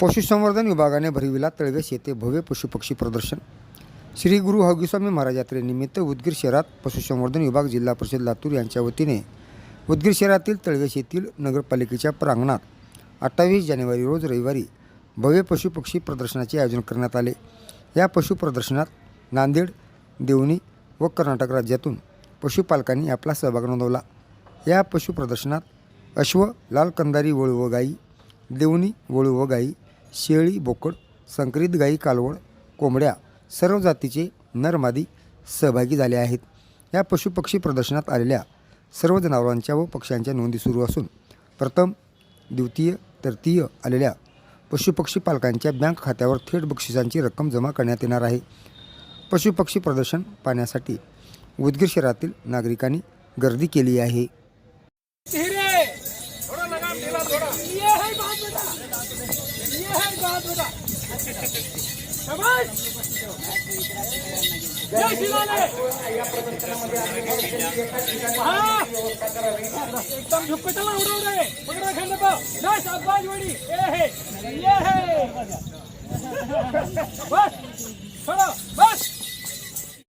पशुसंवर्धन विभागाने भरविला तळवेस येथे भव्य पशुपक्षी प्रदर्शन. श्री गुरु हौगीस्वामी महाराज यात्रेनिमित्त उदगीर शहरात पशुसंवर्धन विभाग जिल्हा परिषद लातूर यांच्या वतीने उदगीर शहरातील तळवेस येथील नगरपालिकेच्या प्रांगणात अठ्ठावीस जानेवारी रोज रविवारी भव्य पशुपक्षी प्रदर्शनाचे आयोजन करण्यात आले. या पशु प्रदर्शनात नांदेड देवणी व कर्नाटक राज्यातून पशुपालकांनी आपला सहभाग नोंदवला. या पशु प्रदर्शनात अश्व लाल कंदारी वळू व गाई देवणी वळू व गाई शेळी बोकड संकरित गाई कालवड कोंबड्या सर्व जातीचे नरमादी सहभागी झाले आहेत. या पशुपक्षी प्रदर्शनात आलेल्या सर्व जनावरांच्या व पक्ष्यांच्या नोंदी सुरू असून प्रथम द्वितीय तृतीय आलेल्या पशुपक्षी पालकांच्या बँक खात्यावर थेट बक्षिसांची रक्कम जमा करण्यात येणार आहे. पशुपक्षी प्रदर्शन पाहण्यासाठी उदगीर शहरातील नागरिकांनी गर्दी केली आहे. एकदम झुक पे चला उड़ो रे पकड़ा खंड को ना शाबाश बड़ी ये है ये है बस